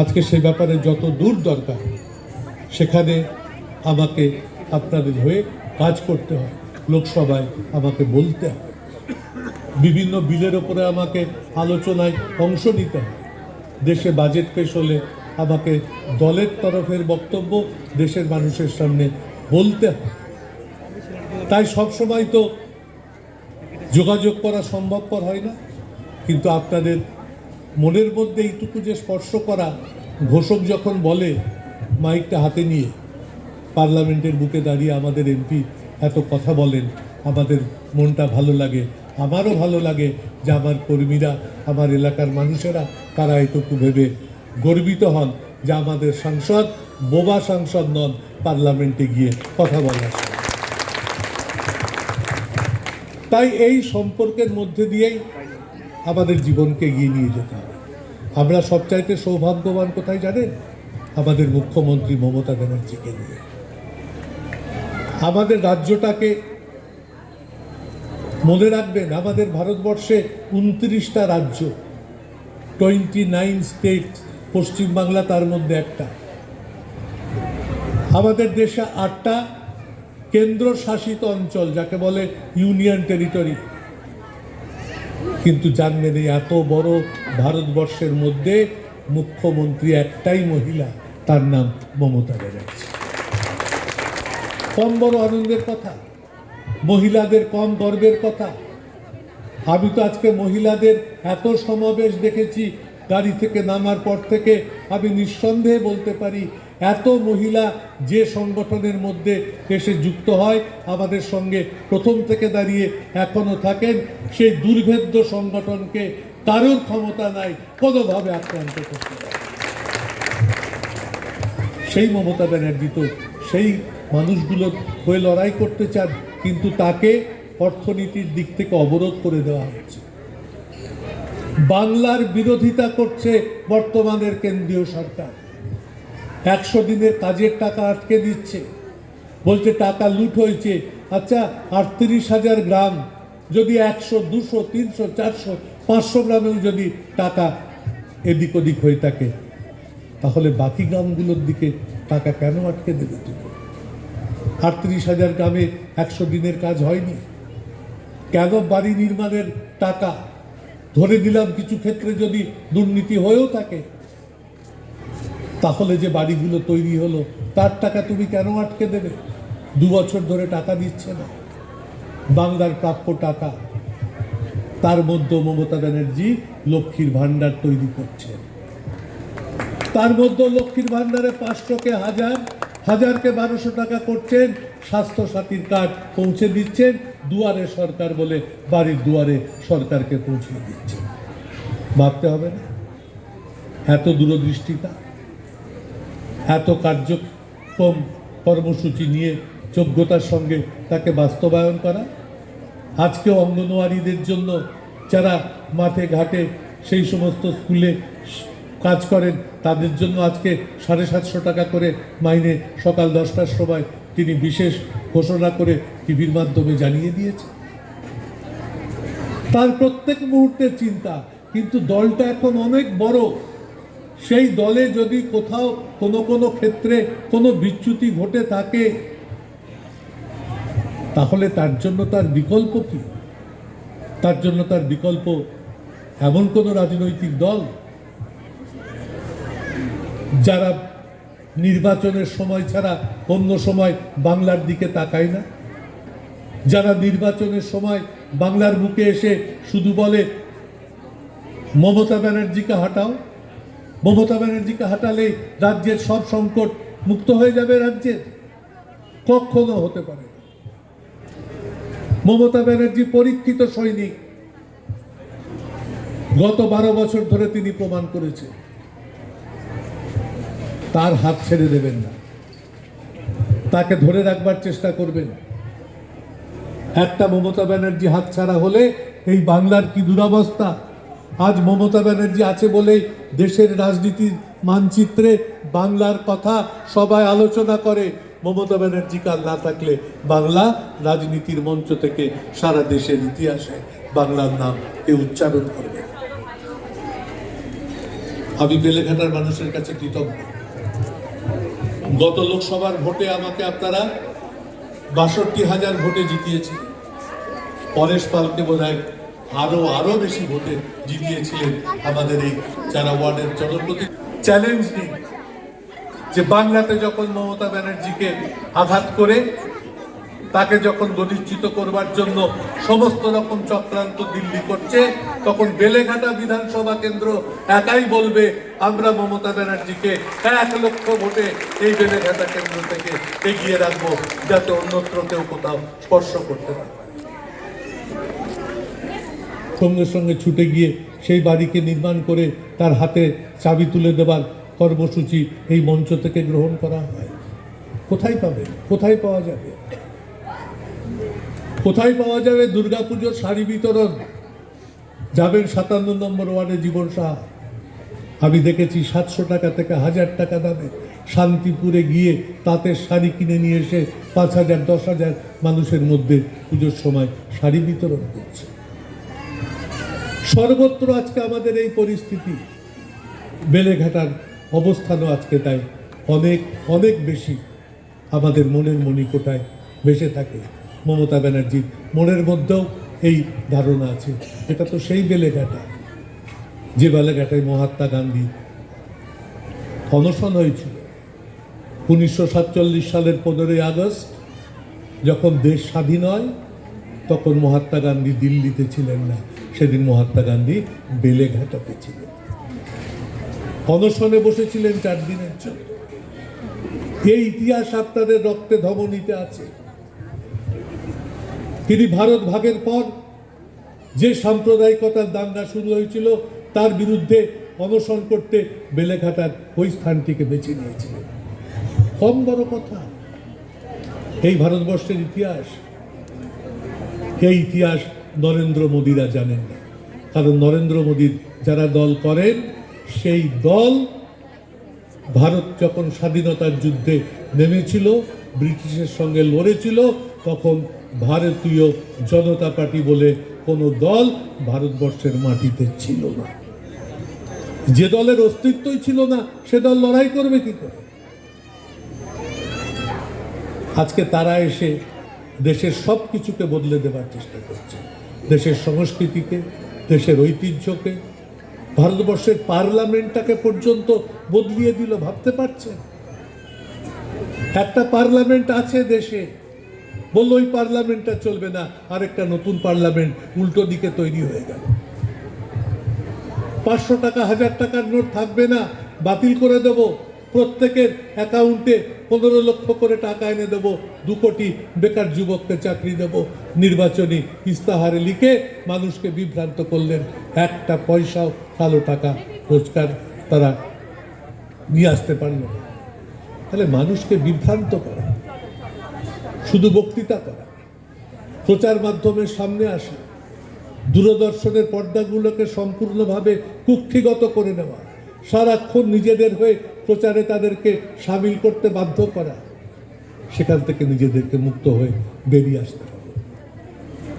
আজকে সে ব্যাপারে যত দূর দরকার, সেখানে আমাকে আপনাদের হয়ে কাজ করতে হয়, লোকসভায় আমাকে বলতে হয়। বিভিন্ন বিলের ওপরে আমাকে আলোচনায় অংশ নিতে হয়। দেশে বাজেট পেশ হলে আমাকে দলের তরফের বক্তব্য দেশের মানুষের সামনে বলতে হয়। তাই সবসময় তো যোগাযোগ করা সম্ভবপর হয় না, কিন্তু আপনাদের মনের মধ্যে এইটুকু যে স্পর্শ করা, ঘোষক যখন বলে, মাইকটা হাতে নিয়ে, পার্লামেন্টের বুকে দাঁড়িয়ে আমাদের এমপি এত কথা বলেন, আমাদের মনটা ভালো লাগে, আমারও ভালো লাগে যে আমার কর্মীরা, আমার এলাকার মানুষেরা, তারা এটুকু ভেবে গর্বিত হন যে আমাদের সাংসদ বোবা সাংসদ নন, পার্লামেন্টে গিয়ে কথা বলার তাই এই সম্পর্কের মধ্যে দিয়েই আমাদের জীবনকে এগিয়ে নিয়ে যেতে হবে। আমরা সবচাইতে সৌভাগ্যবান কোথায় জানেন? আমাদের মুখ্যমন্ত্রী মমতা ব্যানার্জিকে নিয়ে। আমাদের রাজ্যটাকে মনে রাখবেন, আমাদের ভারতবর্ষে উনত্রিশটা রাজ্য, টোয়েন্টি নাইন স্টেট পশ্চিমবাংলা তার মধ্যে একটা। আমাদের দেশে আটটা কেন্দ্রশাসিত অঞ্চল, যাকে বলে ইউনিয়ন টেরিটরি। কিন্তু জানবেন এই এত বড় ভারতবর্ষের মধ্যে মুখ্যমন্ত্রী একটাই মহিলা, তার নাম মমতা ব্যানার্জি। কম বড় আনন্দের কথা, মহিলাদের কম গর্বের কথা। আমি তো আজকে মহিলাদের এত সমাবেশ দেখেছি, গাড়ি থেকে নামার পর থেকে। আমি নিঃসন্দেহে বলতে পারি, এত মহিলা যে সংগঠনের মধ্যে এসে যুক্ত হয়, আমাদের সঙ্গে প্রথম থেকে দাঁড়িয়ে এখনও থাকেন। সেই দুর্ভেদ্য সংগঠনকে কারোর ক্ষমতা নাই, কোনোভাবে আক্রান্ত করতে সেই মমতা ব্যানার্জি তো সেই মানুষগুলোর হয়ে লড়াই করতে চান, কিন্তু তাকে অর্থনীতির দিক থেকে অবরোধ করে দেওয়া হচ্ছে। বাংলার বিরোধিতা করছে বর্তমানের কেন্দ্রীয় সরকার। একশো দিনের কাজের টাকা আটকে দিচ্ছে। বলছে, টাকা লুট হয়েছে। আচ্ছা আটত্রিশ হাজার গ্রাম, যদি একশো, দুশো, তিনশো, চারশো পাঁচশো গ্রামেও যদি টাকা এদিক ওদিক হয়ে থাকে, তাহলে বাকি গ্রামগুলোর দিকে টাকা কেন আটকে দেবে তুমি আটত্রিশ হাজার গ্রামে একশো দিনের কাজ হয়নি। কেন বাড়ি নির্মাণের টাকা ধরে দিলাম কিছু ক্ষেত্রে যদি দুর্নীতি হয়েও থাকে? তাহলে যে বাড়িগুলো তৈরি হলো, তার টাকা তুমি কেন আটকে দেবে? দু বছর ধরে টাকা দিচ্ছে না। বাংলার প্রাপ্য টাকা তার মধ্যে মমতা ব্যানার্জি লক্ষ্মীর ভাণ্ডার তৈরি করছেন তার মধ্যে লক্ষ্মীর ভাণ্ডারে পাঁচশোকে হাজার, হাজারকে বারোশো টাকা করছেন স্বাস্থ্য সাথীর কার্ড পৌঁছে দিচ্ছেন, দুয়ারে সরকার বলে বাড়ির দুয়ারে সরকারকে পৌঁছে দিচ্ছেন। ভাবতে হবে না। এত দূরদৃষ্টিতা, এত কার্যক্রম কর্মসূচি নিয়ে যোগ্যতার সঙ্গে তাকে বাস্তবায়ন করা আজকে অঙ্গনওয়াড়িদের জন্য যারা মাঠে, ঘাটে সেই সমস্ত স্কুলে কাজ করেন, তাদের জন্য আজকে সাড়ে সাতশো টাকা করে মাইনে সকাল দশটার সময় তিনি বিশেষ ঘোষণা করে টিভির মাধ্যমে জানিয়ে দিয়েছে তার প্রত্যেক মুহূর্তের চিন্তা, কিন্তু দলটা এখন অনেক বড়। সেই দলে যদি কোথাও কোনো কোনো ক্ষেত্রে কোনো বিচ্যুতি ঘটে থাকে তাহলে তার জন্য তার বিকল্প কি? তার জন্য তার বিকল্প এমন কোনো রাজনৈতিক দল যারা নির্বাচনের সময় ছাড়া অন্য সময় বাংলার দিকে তাকায় না? যারা নির্বাচনের সময় বাংলার বুকে এসে শুধু বলে, মমতা ব্যানার্জিকে হাঁটাও? মমতা ব্যানার্জিকে হাঁটালে রাজ্যের সব সংকট মুক্ত হয়ে যাবে রাজ্যের? কখনো হতে পারে মমতা ব্যানার্জি পরীক্ষিত সৈনিক। গত বারো বছর ধরে তিনি প্রমাণ করেছেন। তার হাত ছেড়ে দেবেন না। তাকে ধরে রাখবার চেষ্টা করবেন। একটা মমতা ব্যানার্জি হাত ছাড়া হলে এই বাংলার কি দুরবস্থা? আজ মমতা ব্যানার্জি আছে বলেই দেশের রাজনীতির মানচিত্রে বাংলার কথা সবাই আলোচনা করে। মমতা ব্যানার্জি কাল না থাকলে বাংলা রাজনীতির মঞ্চ থেকে সারা দেশের ইতিহাসে বাংলার নাম এ উচ্চারণ করবে। আমি বেলেঘাটার মানুষের কাছে কৃতজ্ঞ। গত লোকসভার ভোটে আমাকে আপনারা বাষট্টি হাজার ভোটে জিতিয়েছিলেন। পরেশ পালকে বোধ হয় আরও আরও বেশি ভোটে জিতিয়েছিলেন আমাদের এই চারা ওয়ার্ডের জনপ্রতি চ্যালেঞ্জ নিই যে বাংলাতে যখন মমতা ব্যানার্জিকে আঘাত করে, তাকে যখন গণিত করবার জন্য সমস্ত রকম চক্রান্ত দিল্লি করছে, তখন বেলেঘাটা বিধানসভা কেন্দ্র একাই বলবে, আমরা মমতা ব্যানার্জিকে এক লক্ষ ভোটে এই বেলেঘাটা কেন্দ্র থেকে এগিয়ে রাখব, যাতে অন্যত্র কেউ কোথাও স্পর্শ করতে পারে। সঙ্গে সঙ্গে ছুটে গিয়ে সেই বাড়িকে নির্মাণ করে তার হাতে চাবি তুলে দেবার কর্মসূচি এই মঞ্চ থেকে গ্রহণ করা হয়। কোথায় পাবে? কোথায় পাওয়া যাবে? কোথায় পাওয়া যাবে দুর্গাপুজোর শাড়ি বিতরণ? যাবেন সাতান্ন নম্বর ওয়ার্ডে জীবন সাহা। আমি দেখেছি সাতশো টাকা থেকে হাজার টাকা দামে শান্তিপুরে গিয়ে তাঁতের শাড়ি কিনে নিয়ে এসে পাঁচ হাজার, দশ হাজার মানুষের মধ্যে পুজোর সময় শাড়ি বিতরণ করছে। সর্বত্র আজকে আমাদের এই পরিস্থিতি। বেলেঘাটার অবস্থানও আজকে তাই অনেক অনেক বেশি আমাদের মনের মণিকোটায় ভেসে থাকে। মমতা ব্যানার্জির মনের মধ্যেও এই ধারণা আছে। এটা তো সেই বেলেঘাটা যে বেলেঘাটায় মহাত্মা গান্ধী অনশন হয়েছিল। উনিশশো সাতচল্লিশ সালের পনেরোই আগস্ট, যখন দেশ স্বাধীন হয়, তখন মহাত্মা গান্ধী দিল্লিতে ছিলেন না। সেদিন মহাত্মা গান্ধী বেলেঘাটাতে ছিলেন। অনশনে বসেছিলেন চার দিনের জন্য। এই ইতিহাস আপনাদের রক্তে ধমনীতে আছে। তিনি ভারত ভাগের পর যে সাম্প্রদায়িকতার দাঙ্গা শুরু হয়েছিল, তার বিরুদ্ধে অনশন করতে বেলেঘাটার ওই স্থানটিকে বেছে নিয়েছিলেন। কম বড় কথা, এই ভারতবর্ষের ইতিহাস, এই ইতিহাস নরেন্দ্র মোদীরা জানেন না। কারণ নরেন্দ্র মোদীর যারা দল করেন সেই দল ভারত যখন স্বাধীনতার যুদ্ধে নেমেছিল, ব্রিটিশের সঙ্গে লড়েছিল, তখন ভারতীয় জনতা পার্টি বলে কোনো দল ভারতবর্ষের মাটিতে ছিল না। যে দলের অস্তিত্বই ছিল না, সে দল লড়াই করবে কি করে? আজকে তারা এসে দেশের সব কিছুকে বদলে দেবার চেষ্টা করছে। দেশের সংস্কৃতিকে, দেশের ঐতিহ্যকে ভারতবর্ষের পার্লামেন্টটাকে পর্যন্ত বদলিয়ে দিল, ভাবতে পারছেন একটা পার্লামেন্ট আছে দেশে, বলল ওই পার্লামেন্টটা চলবে না, আরেকটা নতুন পার্লামেন্ট উল্টো দিকে তৈরি হয়ে গেল। পাঁচশো টাকা, হাজার টাকার নোট থাকবে না, বাতিল করে দেব। প্রত্যেকের অ্যাকাউন্টে পনেরো লক্ষ করে টাকা এনে দেবো, দু কোটি বেকার যুবককে চাকরি দেব। নির্বাচনী ইস্তাহারে লিখে মানুষকে বিভ্রান্ত করলেন। একটা পয়সাও কালো টাকা রোজগার তারা নিয়ে আসতে পারল তাহলে মানুষকে বিভ্রান্ত করা, শুধু বক্তৃতা করা, প্রচার মাধ্যমের সামনে আসা, দূরদর্শনের পর্দাগুলোকে সম্পূর্ণভাবে কুক্ষিগত করে নেওয়া সারাক্ষণ নিজেদের হয়ে প্রচারে তাদেরকে সামিল করতে বাধ্য করা। সেখান থেকে নিজেদেরকে মুক্ত হয়ে বেরিয়ে আসতে হবে।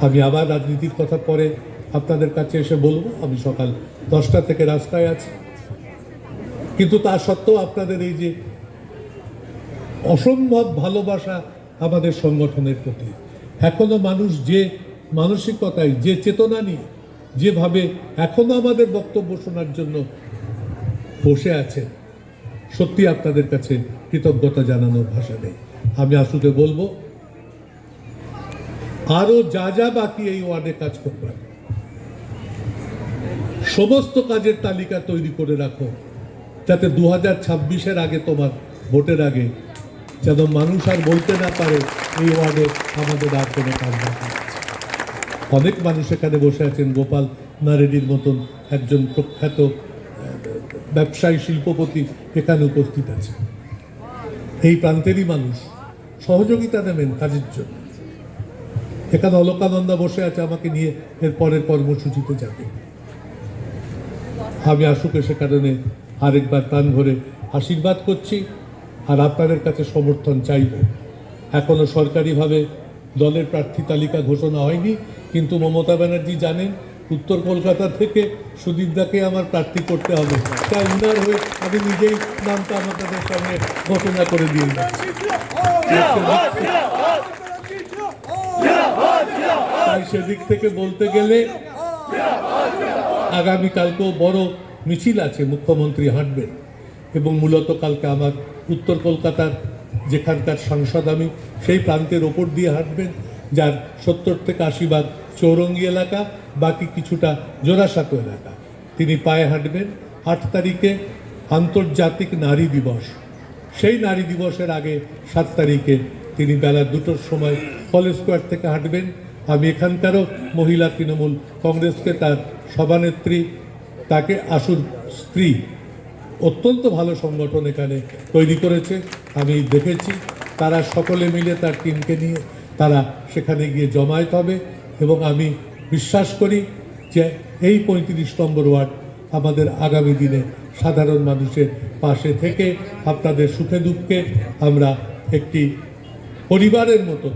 আমি আবার রাজনীতির কথা পরে আপনাদের কাছে এসে বলব, আমি সকাল দশটা থেকে রাস্তায় আছি। কিন্তু তা সত্ত্বেও আপনাদের এই যে অসম্ভব ভালোবাসা আমাদের সংগঠনের প্রতি, এখনও মানুষ যে মানসিকতায়, যে চেতনা নিয়ে, যেভাবে এখনও আমাদের বক্তব্য শোনার জন্য বসে আছেন সত্যি আপনাদের কাছে কৃতজ্ঞতা জানানোর ভাষা নেই। আমি আসুকে বলব, আরও যা যা বাকি এই ওয়ার্ডে কাজ করবার সমস্ত কাজের তালিকা তৈরি করে রাখো, যাতে দু হাজার ছাব্বিশের আগে তোমার ভোটের আগে যেন মানুষ আর বলতে না পারে এই ওয়ার্ডে আমাদের আর কোনো কাজ আছে। অনেক মানুষ এখানে বসে আছেন, গোপাল নারেডির মতন একজন প্রখ্যাত ব্যবসায়ী শিল্পপতি এখানে উপস্থিত আছে এই প্রান্তেরই মানুষ সহযোগিতা নেবেন কাজের জন্য। এখানে অলকানন্দা বসে আছে, আমাকে নিয়ে এর পরের কর্মসূচিতে যাবে। আমি আসুকে সে কারণে আরেকবার প্রাণ ভরে আশীর্বাদ করছি আর আপনাদের কাছে সমর্থন চাইব। এখনও সরকারিভাবে দলের প্রার্থী তালিকা ঘোষণা হয়নি, কিন্তু মমতা ব্যানার্জি জানেন উত্তর কলকাতা থেকে সুদীপদাকে আমার প্রার্থী করতে হবে তাই উনার হয়ে আমি নিজেই নামটা আমাদের সামনে ঘোষণা করে দিয়ে। তাই সেদিক থেকে বলতে গেলে আগামীকালকেও বড় মিছিল আছে, মুখ্যমন্ত্রী হাঁটবেন এবং মূলত কালকে আমার উত্তর কলকাতার যেখানকার সাংসদ আমি, সেই প্রান্তের ওপর দিয়ে হাঁটবেন, যার সত্তর থেকে আশি ভাগ চৌরঙ্গি এলাকা, বাকি কিছুটা জোড়াসাঁকো এলাকা। তিনি পায়ে হাঁটবেন। আট তারিখে আন্তর্জাতিক নারী দিবস। সেই নারী দিবসের আগে সাত তারিখে তিনি বেলা দুটোর সময় কলেজ স্কোয়ার থেকে হাঁটবেন। আমি এখানকারও মহিলা তৃণমূল কংগ্রেসকে তার সভানেত্রী, তাকে আসুর স্ত্রী, অত্যন্ত ভালো সংগঠন এখানে তৈরি করেছে। আমি দেখেছি, তারা সকলে মিলে তার টিমকে নিয়ে তারা সেখানে গিয়ে জমায়েত হবে। এবং আমি বিশ্বাস করি যে এই পঁয়ত্রিশ নম্বর ওয়ার্ড আমাদের আগামী দিনে সাধারণ মানুষের পাশে থেকে আপনাদের সুখে দুঃখে আমরা একটি পরিবারের মতো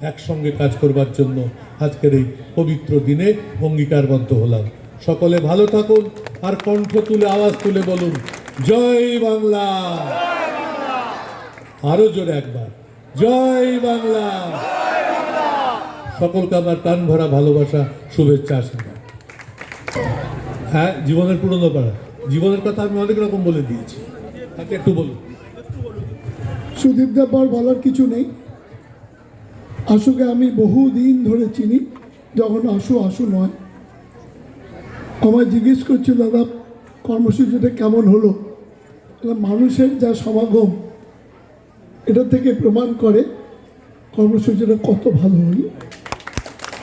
একসঙ্গে কাজ করবার জন্য আজকের এই পবিত্র দিনে অঙ্গীকারবদ্ধ হলাম। সকলে ভালো থাকুন, আর কণ্ঠ তুলে, আওয়াজ তুলে বলুন, জয় বাংলা। আরও জোরে একবার, জয় বাংলা। সকলকে আমার প্রাণ ভরা ভালোবাসা, শুভেচ্ছা, আশীর্বাদ। হ্যাঁ জীবনের পুরনো পাড়া। জীবনের কথা আমি অনেক রকম বলে দিয়েছি। তাকে একটু বলুন। সুদীপ দেববার বলার কিছু নেই। আশুকে আমি বহু দিন ধরে চিনি, যখন আশু আশু নয়। আমায় জিজ্ঞেস করছিল, দাদা, কর্মসূচিটা কেমন হলো? মানুষের যা সমাগম, এটা থেকে প্রমাণ করে কর্মসূচিটা কত ভালো হলো।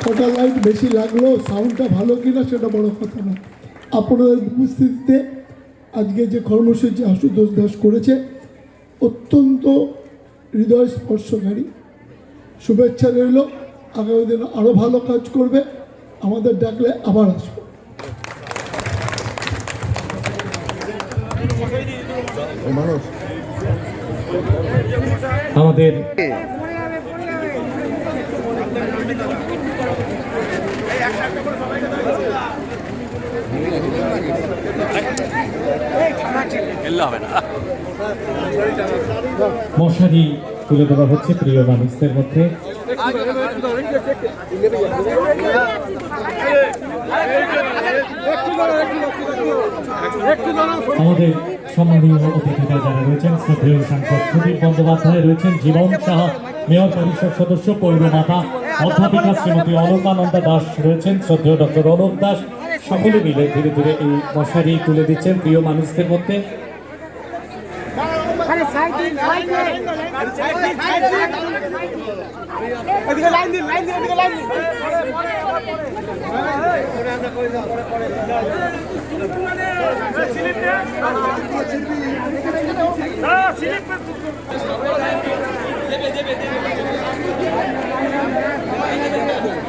কটা লাইট বেশি লাগল সাউন্ডটা ভালো কিনা সেটা বড় কথা না। আপনাদের উপস্থিতিতে আজকে যে কর্মসূচি আশুতোষ দাস করেছে, অত্যন্ত হৃদয় স্পর্শকারী শুভেচ্ছা রইল, আগামী দিন আরও ভালো কাজ করবে, আমাদের ডাকলে আবার আসব। আমাদের মশারি তুলে দেওয়া হচ্ছে প্রিয় মানুষদের মধ্যে। আমাদের সম্মানীয় অতিথিরা যারা রয়েছেন, শ্রদ্ধেয় সাংসদ সুদীপ বন্দ্যোপাধ্যায় রয়েছেন, জীবন সাহা, মেয়র পরিষদ সদস্য পৌরমাতা অধ্যাপিকা শ্রীমতী অলকানন্দা দাস রয়েছেন শ্রদ্ধেয় ডক্টর অলক দাস। সকলে মিলে ধীরে ধীরে এই মশারি তুলে দিচ্ছেন প্রিয় মানুষদের মধ্যে। দেবে দেবে together.